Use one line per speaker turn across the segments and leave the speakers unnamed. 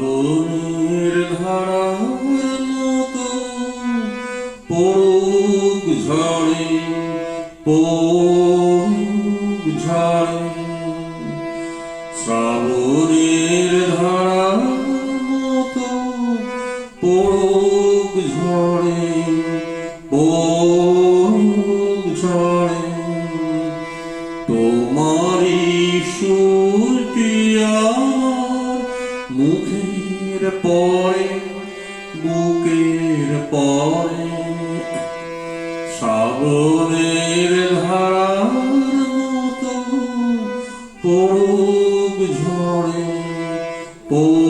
শ্রাবণের ধারার মতো পড়ুক ঝড়ে পড়ুক ঝড়ে। শ্রাবণের ধারার মতো পড়ুক ঝড়ে পড়ুক ঝড়ে। তোমারই আমার মুখের পরে বুকের পরে। শ্রাবণের ধারার মতো পড়ুক ঝড়ে পড়ুক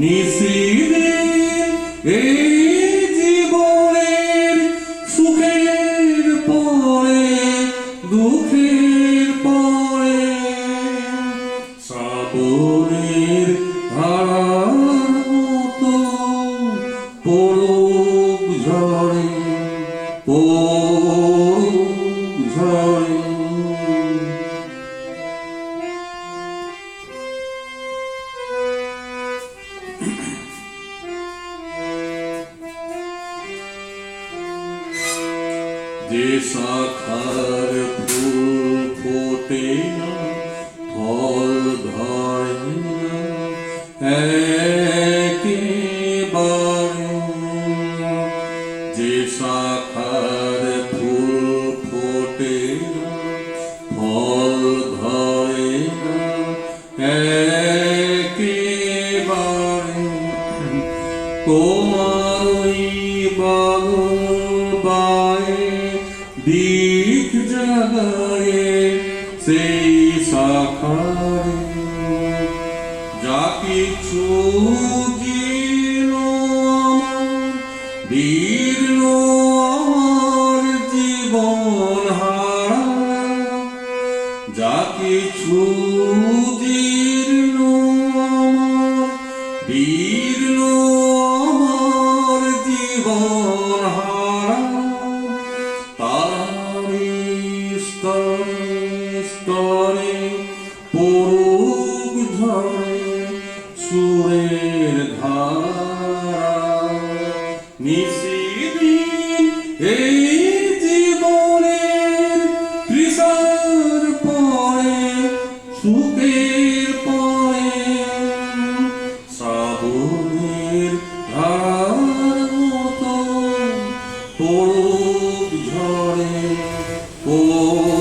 নিশীদিন এই জীবনের সুখের পরে দুঃখের পরে শ্রাবণের ধারার মতো পড়ুক ঝড়ে পড়ুক ঝড়ে। যে শাখার ফুল ফোটে না ফল ধরে একেবারে যে ফুল ফোটে ফল একেবারে দিক জাগায় সেই শাখারে যা কিছু জীর্ণ আমার দীর্ণ আমার জীবন যা কিছু জীর্ণ দিন এই জীবনের তৃষার পরে সুখের পরে শ্রাবণের ধার মতো পড়ুক ঝরে পড়ুক